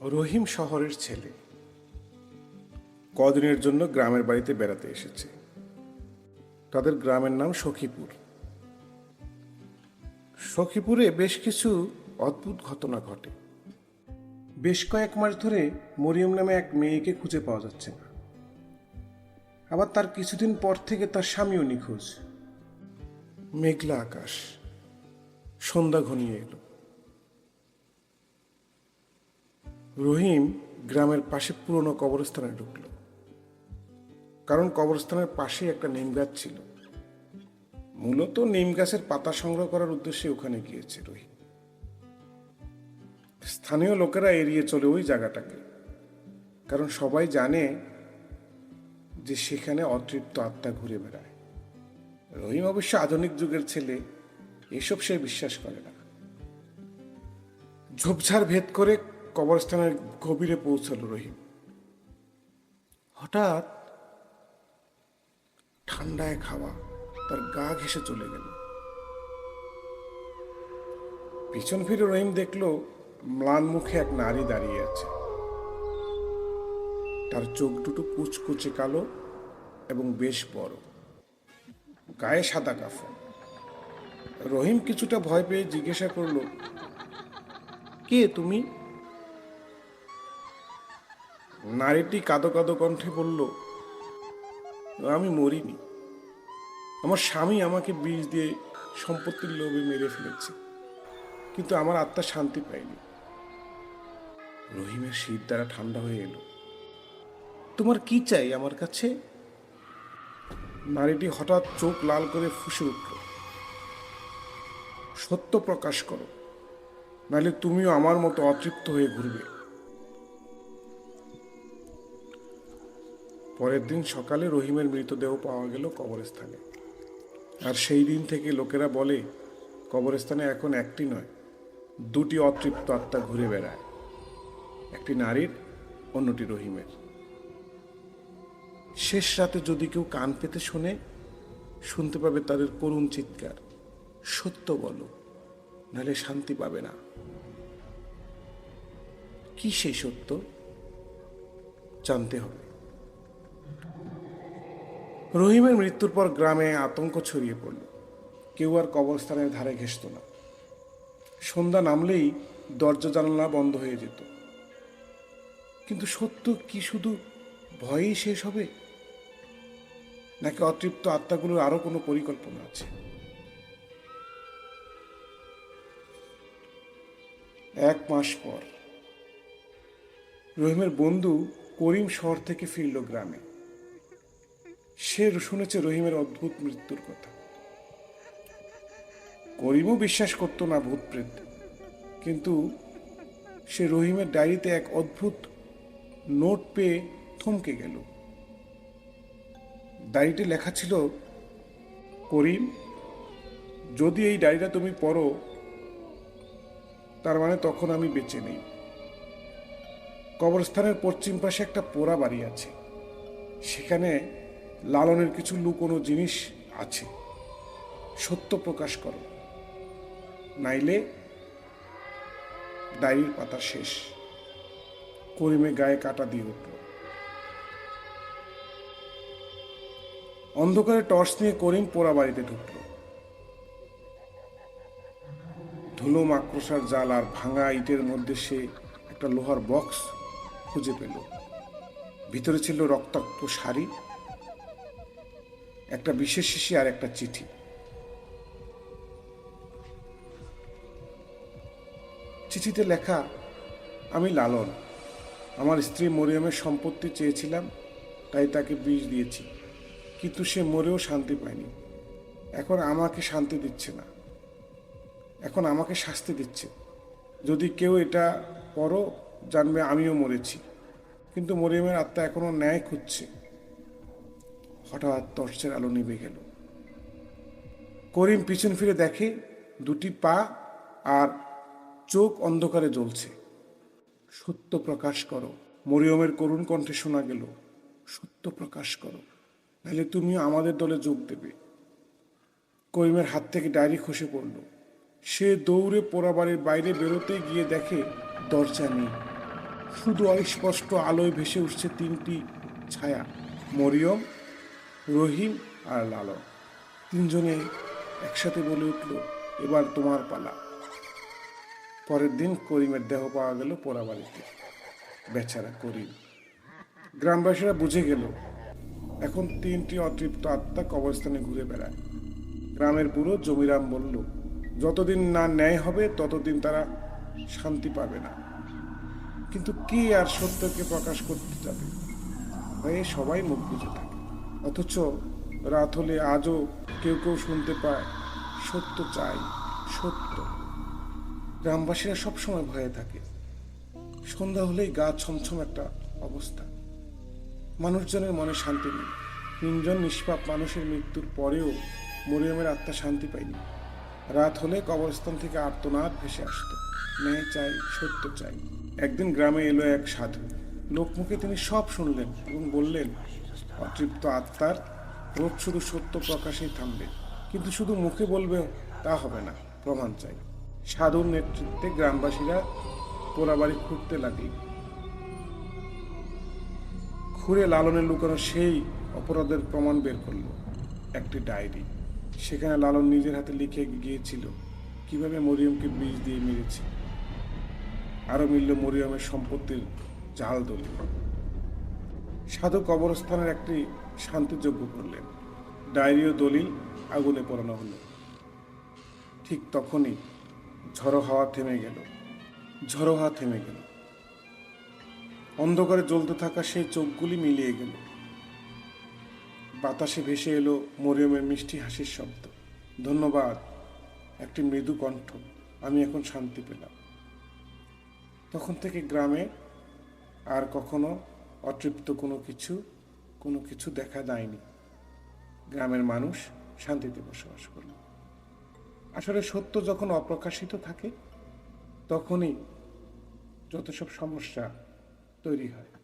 রহিম শহরের ছেলে। কদিনের জন্য গ্রামের বাড়িতে বেড়াতে এসেছে। তাদের গ্রামের নাম সখীপুর। সখীপুরে বেশ কিছু অদ্ভুত ঘটনা ঘটে। বেশ কয়েক মাস ধরে মরিয়ম নামে এক মেয়েকে খুঁজে পাওয়া যাচ্ছে না। আবার তার কিছুদিন পর থেকে তার স্বামীও নিখোঁজ। মেঘলা আকাশ। সন্ধ্যা ঘনিয়ে এলো। রহিম গ্রামের পাশে পুরনো কবরস্থানে ঢুকল। কারণ কবরস্থানের পাশেই একটা নিম গাছ ছিল। মূলত নিম গাছের পাতা সংগ্রহ করার উদ্দেশ্যে ওখানে গিয়েছে রহিম। স্থানীয় লোকেরা এড়িয়ে চলে ওই জায়গাটাকে। কারণ সবাই জানে যে সেখানে অতৃপ্ত আত্মা ঘুরে বেড়ায়। রহিম অবশ্য আধুনিক যুগের ছেলে, এসব সে বিশ্বাস করে না। ঝোপঝাড় ভেদ করে কবরস্থানের গভীরে পৌঁছালো রহিম। হঠাৎ ঠান্ডায় খাওয়া তার গা ঘেসে চলে গেল। পিছন ফিরে রহিম দেখল ম্লান মুখে এক নারী দাঁড়িয়ে আছে। তার চোখ দুটো কুচকুচে কালো এবং বেশ বড়। গায়ে সাদা কাফন। রহিম কিছুটা ভয় পেয়ে জিজ্ঞাসা করল, কে তুমি? নারীটি কাদো কাদো কণ্ঠে বলল, আমি মরিনি। আমার স্বামী আমাকে বিষ দিয়ে সম্পত্তির লোভে মেরে ফেলেছে, কিন্তু আমার আত্মা শান্তি পায়নি। রহিমের শীত দ্বারা ঠান্ডা হয়ে এলো। তোমার কি চাই আমার কাছে? নারীটি হঠাৎ চোখ লাল করে ফুসে উঠল। সত্য প্রকাশ করো, নাহলে তুমিও আমার মতো অতৃপ্ত হয়ে ঘুরবে। পরের দিন সকালে রহিমের মৃতদেহ পাওয়া গেল কবরস্থানে। আর সেই দিন থেকে লোকেরা বলে, কবরস্থানে এখন একটি নয়, দুটি অতৃপ্ত আত্মা ঘুরে বেড়ায়। একটি নারীর, অন্যটি রহিমের। শেষ রাতে যদি কেউ কান পেতে শোনে, শুনতে পাবে তাদের করুণ চিৎকার, সত্য বলো, নাহলে শান্তি পাবে না। কি সেই সত্য? জানতে হবে। রহিমের মৃত্যুর পর গ্রামে আতঙ্ক ছড়িয়ে পড়ল। কেউ আর কবরস্থানের ধারে ঘেসত না। সন্ধ্যা নামলেই দরজা জানালা বন্ধ হয়ে যেত। কিন্তু সত্য কি শুধু ভয়েই শেষ হবে? নাকি অতৃপ্ত আত্মাগুলোর আরও কোনো পরিকল্পনা আছে? এক মাস পর রহিমের বন্ধু করিম শহর থেকে ফিরল গ্রামে। সে শুনেছে রহিমের অদ্ভুত মৃত্যুর কথা। করিমও বিশ্বাস করতো না ভূত প্রেত কিন্তু সে রহিমের ডায়েরিতে এক অদ্ভুত নোট পেয়ে থমকে গেল। ডায়েরিতে লেখা ছিল, করিম, যদি এই ডায়েরিটা তুমি পড়ো, তার মানে তখন আমি বেঁচে নেই। কবরস্থানের পশ্চিম পাশে একটা পোড়া বাড়ি আছে। সেখানে লালনের কিছু লুকোনো জিনিস আছে। সত্য প্রকাশ করো। নাইলে ডায়েরির পাতা শেষ। করিমে গায়ে কাটা দিয়ে উঠল। অন্ধকারে টর্চ নিয়ে করিম পোড়া বাড়িতে ঢুকল। ধুলো মাকড়সার জাল আর ভাঙা ইটের মধ্যে সে একটা লোহার বক্স খুঁজে পেল। ভিতরে ছিল রক্তাক্ত শাড়ি একটা বিশেষ শিশি আর একটা চিঠি। চিঠিতে লেখা, আমি লালন। আমার স্ত্রী মরিয়মের সম্পত্তি চেয়েছিলাম, তাই তাকে বিষ দিয়েছি। কিন্তু সে মরেও শান্তি পায়নি। এখন আমাকে শান্তি দিচ্ছে না। এখন আমাকে শাস্তি দিচ্ছে। যদি কেউ এটা পরো জানবে আমিও মরেছি। কিন্তু মরিয়মের আত্মা এখনও ন্যায় খুঁজছে। হঠাৎ টর্চের আলো নিভে গেল। করিম পিছন ফিরে দেখে দুটি পা আর চোখ অন্ধকারে জ্বলছে। সত্য প্রকাশ করো। মরিয়মের করুণ কণ্ঠে শোনা গেল, সত্য প্রকাশ করো। নাহলে তুমিও আমাদের দলে যোগ দেবে। করিমের হাত থেকে ডায়েরি খসে পড়ল। সে দৌড়ে পোড়া বাড়ির বাইরে বেরোতে গিয়ে দেখে দরজা নেই। শুধু অস্পষ্ট আলোয় ভেসে উঠছে তিনটি ছায়া। মরিয়ম রহিম আর লালন। তিনজনে একসাথে বলে উঠল, এবার তোমার পালা। পরের দিন করিমের দেহ পাওয়া গেল পোড়াবাড়িতে। বেচারা করিম। গ্রামবাসীরা বুঝে গেল, এখন তিনটি অতৃপ্ত আত্মা কবরস্থানে ঘুরে বেড়ায়। গ্রামের বুড়ো জমিরাম বলল, যতদিন না ন্যায় হবে, ততদিন তারা শান্তি পাবে না। কিন্তু কে আর সত্যকে প্রকাশ করতে যাবে? সবাই মুখ বুঝে থাকে। অথচ রাত হলে আজও কেউ কেউ শুনতে পায়, সত্য চাই, সত্য। গ্রামবাসীরা সবসময় ভয়ে থাকে। সন্ধ্যা হলেই গা ছমছম একটা অবস্থা। মানুষজনের মনে শান্তি নেই। তিনজন নিষ্পাপ মানুষের মৃত্যুর পরেও মরিয়মের আত্মা শান্তি পায়নি। রাত হলে কবরস্থান থেকে আর্তনাদ ভেসে আসতো। ন্যায় চাই, সত্য চাই। একদিন গ্রামে এলো এক সাধু। লোকমুখে তিনি সব শুনলেন এবং বললেন অতৃপ্ত আত্মার রোগ শুধু সত্য প্রকাশেই থামবে। কিন্তু শুধু মুখে বলবে, তা হবে না, প্রমাণ চাই। সাধুর নেতৃত্বে গ্রামবাসীরা পোড়াবাড়ি খুঁড়তে লাগলেন খুঁড়ে লালনের লুকানো সেই অপরাধের প্রমাণ বের করল। একটি ডায়েরি। সেখানে লালন নিজের হাতে লিখে গিয়েছিল, কীভাবে মরিয়মকে বিষ দিয়ে মেরেছে। আরও মিলল মরিয়মের সম্পত্তির জাল দলিল। সাধু কবরস্থানের একটি শান্তিযোগ্য করলেন। ডায়েরি ও দলিল আগুনে পোড়ানো হলো। ঠিক তখনই ঝড়ো হাওয়া থেমে গেল। ঝড়ো হাওয়া থেমে গেল। অন্ধকারে জ্বলতে থাকা সেই চোখগুলি মিলিয়ে গেল। বাতাসে ভেসে এলো মরিয়মের মিষ্টি হাসির শব্দ। ধন্যবাদ, একটি মৃদু কণ্ঠ, আমি এখন শান্তি পেলাম। তখন থেকে গ্রামে আর কখনো অতৃপ্ত কোনো কিছু কোনো কিছু দেখা দেয়নি গ্রামের মানুষ শান্তিতে বসবাস করল। আসলে সত্য যখন অপ্রকাশিত থাকে, তখনই যত সব সমস্যা তৈরি হয়।